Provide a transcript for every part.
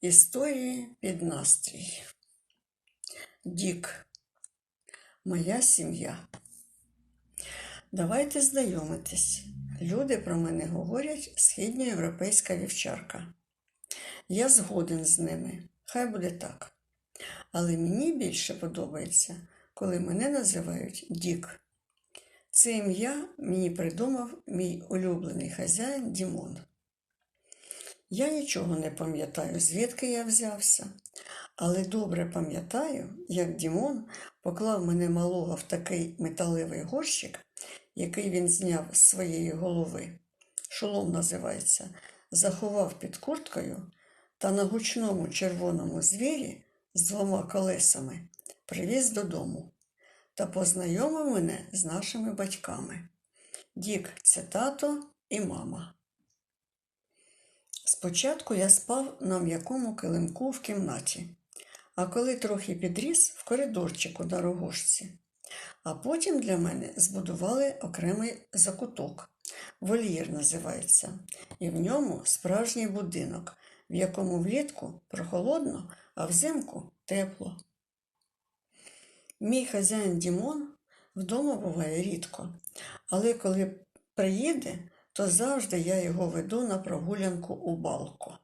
Історії під настрій. Дік. Моя сім'я. Давайте знайомитись. Люди про мене говорять східноєвропейська вівчарка. Я згоден з ними, хай буде так. Але мені більше подобається, коли мене називають Дік. Це ім'я мені придумав мій улюблений хазяїн Дімон. Я нічого не пам'ятаю, звідки я взявся, але добре пам'ятаю, як Дімон поклав мене малого в такий металевий горщик, який він зняв з своєї голови. Шолом називається, заховав під курткою та на гучному червоному звірі з двома колесами привіз додому та познайомив мене з нашими батьками. Дік це тато і мама. Спочатку я спав на м'якому килимку в кімнаті, а коли трохи підріс в коридорчику на рогожці. А потім для мене збудували окремий закуток. Вольєр називається, і в ньому справжній будинок, в якому влітку прохолодно, а взимку тепло. Мій хазяїн Дімон вдома буває рідко, але коли приїде, то завжди я його веду на прогулянку у балку.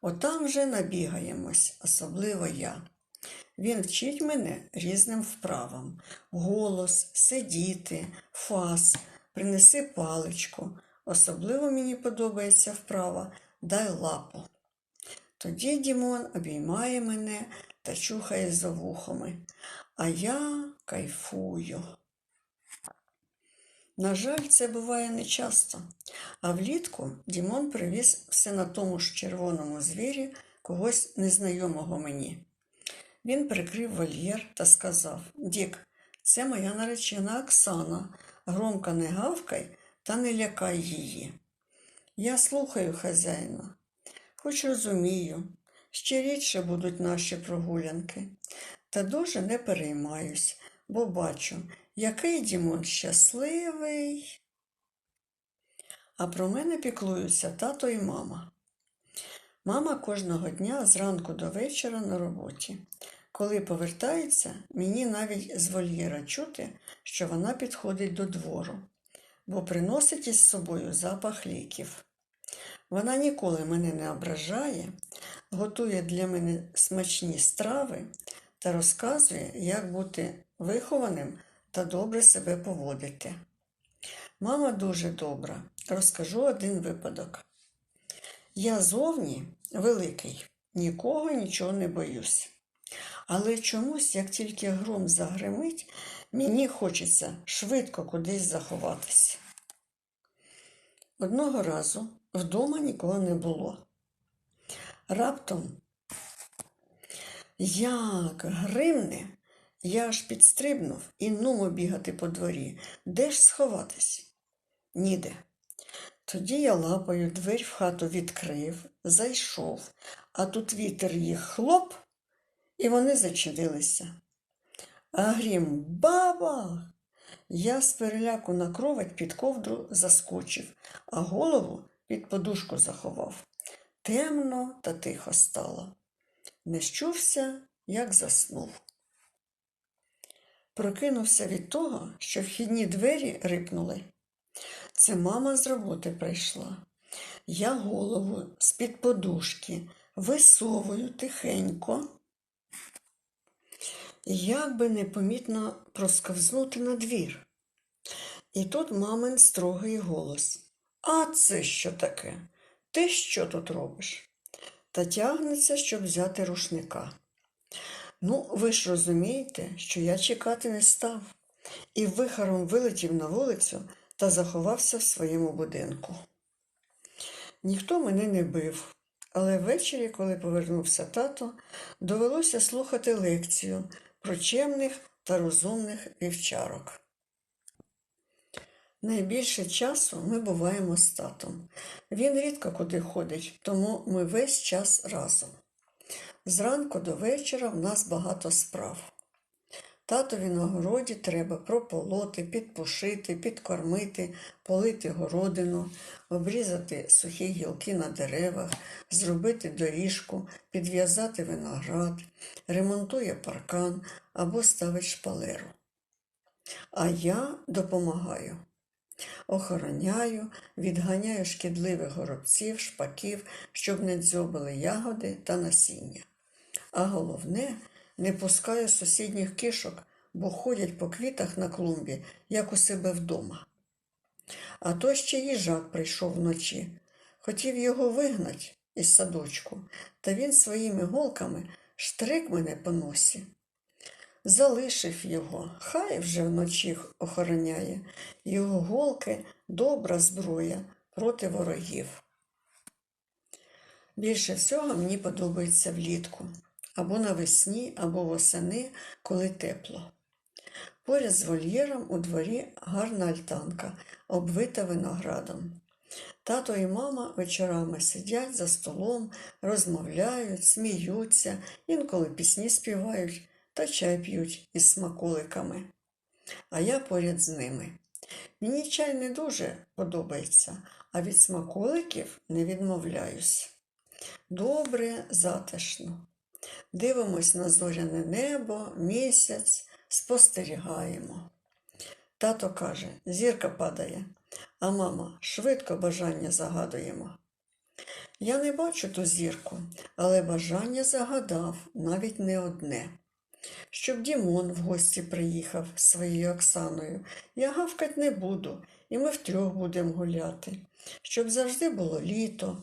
Отам вже набігаємось, особливо я. Він вчить мене різним вправам: голос, сидіти, фас, принеси паличку. Особливо мені подобається вправа дай лапу. Тоді Дімон обіймає мене та чухає за вухами, а я кайфую. На жаль, це буває нечасто, а влітку Дімон привіз все на тому ж червоному звірі когось незнайомого мені. Він прикрив вольєр та сказав Дік, це моя наречена Оксана, громко не гавкай та не лякай її. Я слухаю хазяїна, хоч розумію, ще рідше будуть наші прогулянки, та дуже не переймаюсь, бо бачу, який Дімон щасливий. А про мене піклуються тато і мама. Мама кожного дня зранку до вечора на роботі. Коли повертається, мені навіть з вольєра чути, що вона підходить до двору, бо приносить із собою запах ліків. Вона ніколи мене не ображає, готує для мене смачні страви та розказує, як бути вихованим та добре себе поводити. Мама дуже добра. Розкажу один випадок. Я зовні великий, нікого нічого не боюсь. Але чомусь, як тільки гром загримить, мені хочеться швидко кудись заховатися. Одного разу вдома нікого не було. Раптом, як гримне, я аж підстрибнув і нумо бігати по дворі. Де ж сховатись? Ніде. Тоді я лапою двері в хату відкрив, зайшов, а тут вітер їх хлоп, і вони зачинилися. А грім баба! Я з переляку на кровать під ковдру заскочив, а голову під подушку заховав. Темно та тихо стало. Не щувся, як заснув. Прокинувся від того, що вхідні двері рипнули. Це мама з роботи прийшла. Я голову з-під подушки висовую тихенько, як би непомітно просковзнути на двір. І тут мамин строгий голос. А це що таке? Ти що тут робиш? Та тягнеться, щоб взяти рушника. Ну, ви ж розумієте, що я чекати не став, і вихаром вилетів на вулицю та заховався в своєму будинку. Ніхто мене не бив, але ввечері, коли повернувся тато, довелося слухати лекцію про чемних та розумних вівчарок. Найбільше часу ми буваємо з татом. Він рідко куди ходить, тому ми весь час разом. Зранку до вечора в нас багато справ. Татові на городі треба прополоти, підпушити, підкормити, полити городину, обрізати сухі гілки на деревах, зробити доріжку, підв'язати виноград, ремонтує паркан або ставить шпалеру. А я допомагаю. Охороняю, відганяю шкідливих горобців, шпаків, щоб не дзьобили ягоди та насіння. А головне, не пускаю сусідніх кишок, бо ходять по квітах на клумбі, як у себе вдома. А то ще їжак прийшов вночі. Хотів його вигнать із садочку, та він своїми голками штрик мене по носі. Залишив його, хай вже вночі охороняє. Його голки добра зброя проти ворогів. Більше всього мені подобається влітку, або навесні, або восени, коли тепло. Поряд з вольєром у дворі гарна альтанка, обвита виноградом. Тато і мама вечорами сидять за столом, розмовляють, сміються, інколи пісні співають та чай п'ють із смаколиками. А я поряд з ними. Мені чай не дуже подобається, а від смаколиків не відмовляюсь. Добре, затишно. Дивимось на зоряне небо, місяць, спостерігаємо. Тато каже, зірка падає, а мама швидко бажання загадуємо. Я не бачу ту зірку, але бажання загадав навіть не одне. Щоб Дімон в гості приїхав з своєю Оксаною, я гавкать не буду, і ми втрьох будемо гуляти, щоб завжди було літо,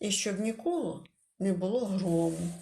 і щоб ніколи не було грому.